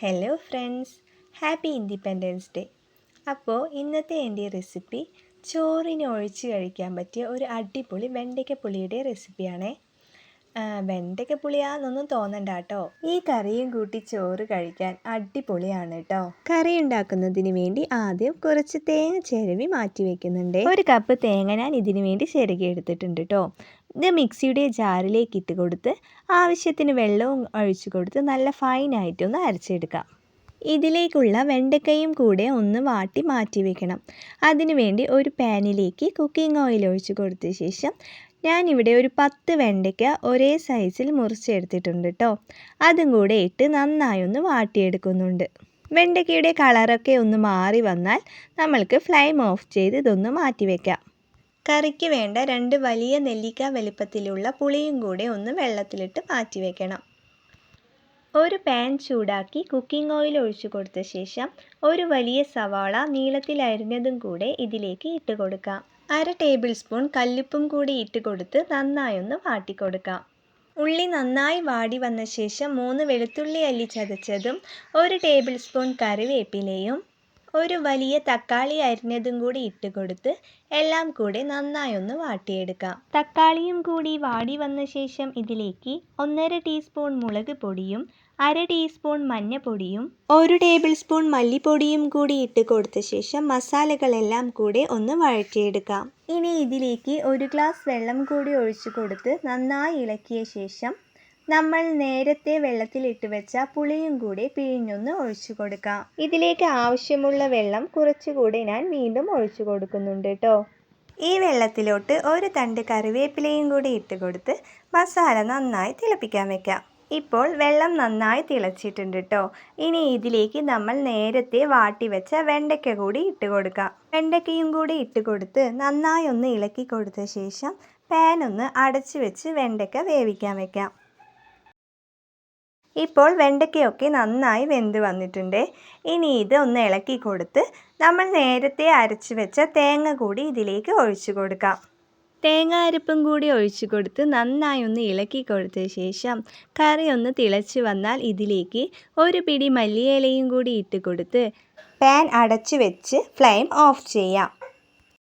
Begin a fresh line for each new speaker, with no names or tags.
Hello friends happy independence day അപ്പോൾ ഇന്നത്തെ എന്റെ റെസിപ്പി ചോറിന് ഒഴിച്ച് കഴിക്കാൻ പറ്റിയ ഒരു അടിപൊളി വെണ്ടയ്ക്ക പുളിയുടെ റെസിപ്പിയാണേ വെണ്ടയ്ക്ക പുളിയാന്നൊന്നും തോന്നണ്ട കേട്ടോ. ഈ കറിയും കൂട്ടി ചോറ് കഴിക്കാൻ അടിപൊളിയാണ് കേട്ടോ. കറി ഉണ്ടാക്കുന്നതിന് വേണ്ടി ആദ്യം കുറച്ച് തേങ്ങ ചിരവി മാറ്റി വെക്കുന്നുണ്ട്. ഒരു കപ്പ് തേങ്ങ ഞാൻ ഇതിന് വേണ്ടി ചിരകി എടുത്തിട്ടുണ്ട് കേട്ടോ. ഇത് മിക്സിയുടെ ജാറിലേക്ക് ഇട്ട് കൊടുത്ത് ആവശ്യത്തിന് വെള്ളവും ഒഴിച്ചു കൊടുത്ത് നല്ല ഫൈനായിട്ടൊന്ന് അരച്ചെടുക്കാം. ഇതിലേക്കുള്ള വെണ്ടക്കയും കൂടെ ഒന്ന് വാട്ടി മാറ്റി വെക്കണം. അതിനുവേണ്ടി ഒരു പാനിലേക്ക് കുക്കിംഗ് ഓയിൽ ഒഴിച്ചു കൊടുത്ത ശേഷം ഞാനിവിടെ ഒരു പത്ത് വെണ്ടയ്ക്ക ഒരേ സൈസിൽ മുറിച്ചെടുത്തിട്ടുണ്ട് കേട്ടോ അതും കൂടെ ഇട്ട് നന്നായി ഒന്ന് വാട്ടിയെടുക്കുന്നുണ്ട്. വെണ്ടയ്ക്കയുടെ കളറൊക്കെ ഒന്ന് മാറി വന്നാൽ നമ്മൾക്ക് ഫ്ലെയിം ഓഫ് ചെയ്ത് ഇതൊന്ന് മാറ്റി വയ്ക്കാം കറിക്ക് വേണ്ട രണ്ട് വലിയ നെല്ലിക്ക വലിപ്പത്തിലുള്ള പുളിയും കൂടെ ഒന്ന് വെള്ളത്തിലിട്ട് മാറ്റി വെക്കണം. ഒരു പാൻ ചൂടാക്കി കുക്കിംഗ് ഓയിൽ ഒഴിച്ചു കൊടുത്ത ശേഷം ഒരു വലിയ സവാള നീളത്തിൽ അരിഞ്ഞതും കൂടെ ഇതിലേക്ക് ഇട്ട് കൊടുക്കാം. അര ടേബിൾ സ്പൂൺ കല്ലുപ്പും കൂടി ഇട്ട് കൊടുത്ത് നന്നായൊന്ന് വാട്ടിക്കൊടുക്കാം ഉള്ളി നന്നായി വാടി വന്ന ശേഷം മൂന്ന് വെളുത്തുള്ളി അല്ലി ചതച്ചതും ഒരു ടേബിൾ സ്പൂൺ കറിവേപ്പിലയും ഒരു വലിയ തക്കാളി അരിഞ്ഞതും കൂടി ഇട്ട് കൊടുത്ത് എല്ലാം കൂടി നന്നായി ഒന്ന് വാട്ടിയെടുക്കാം. തക്കാളിയും കൂടി വാടി വന്ന ശേഷം ഇതിലേക്ക് ഒന്നര ടീസ്പൂൺ മുളക് പൊടിയും അര ടീസ്പൂൺ മഞ്ഞൾപ്പൊടിയും ഒരു ടേബിൾ സ്പൂൺ മല്ലിപ്പൊടിയും കൂടി ഇട്ട് കൊടുത്ത ശേഷം മസാലകളെല്ലാം കൂടെ ഒന്ന് വഴറ്റിയെടുക്കാം. ഇനി ഇതിലേക്ക് ഒരു ഗ്ലാസ് വെള്ളം കൂടി ഒഴിച്ചു കൊടുത്ത് നന്നായി ഇളക്കിയ ശേഷം നമ്മൾ നേരത്തെ വെള്ളത്തിലിട്ട് വെച്ച പുളിയും കൂടി പിഴിഞ്ഞൊന്ന് ഒഴിച്ചു കൊടുക്കാം. ഇതിലേക്ക് ആവശ്യമുള്ള വെള്ളം കുറച്ചുകൂടി ഞാൻ വീണ്ടും ഒഴിച്ചു കൊടുക്കുന്നുണ്ട് കേട്ടോ. ഈ വെള്ളത്തിലോട്ട് ഒരു തണ്ട് കറിവേപ്പിലയും കൂടി ഇട്ട് കൊടുത്ത് മസാല നന്നായി തിളപ്പിക്കാൻ വെക്കാം. ഇപ്പോൾ വെള്ളം നന്നായി തിളച്ചിട്ടുണ്ട് കേട്ടോ. ഇനി ഇതിലേക്ക് നമ്മൾ നേരത്തെ വാട്ടി വെച്ച വെണ്ടയ്ക്ക കൂടി ഇട്ട് കൊടുക്കാം. വെണ്ടയ്ക്കയും കൂടി ഇട്ട് കൊടുത്ത് നന്നായി ഒന്ന് ഇളക്കി കൊടുത്ത ശേഷം പാൻ ഒന്ന് അടച്ചു വെച്ച് വെണ്ടയ്ക്ക വേവിക്കാൻ വെക്കാം. ഇപ്പോൾ വെണ്ടയ്ക്കയൊക്കെ നന്നായി വെന്ത് വന്നിട്ടുണ്ട്. ഇനി ഇത് ഒന്ന് ഇളക്കി കൊടുത്ത് നമ്മൾ നേരത്തെ അരച്ച് വെച്ച തേങ്ങ കൂടി ഇതിലേക്ക് ഒഴിച്ചു കൊടുക്കാം. തേങ്ങ അരപ്പും കൂടി ഒഴിച്ചു കൊടുത്ത് നന്നായി ഒന്ന് ഇളക്കി കൊടുത്ത ശേഷം കറി ഒന്ന് തിളച്ച് വന്നാൽ ഇതിലേക്ക് ഒരു പിടി മല്ലിയിലയും കൂടി ഇട്ട് കൊടുത്ത് പാൻ അടച്ചു വെച്ച് ഫ്ലെയിം ഓഫ് ചെയ്യാം.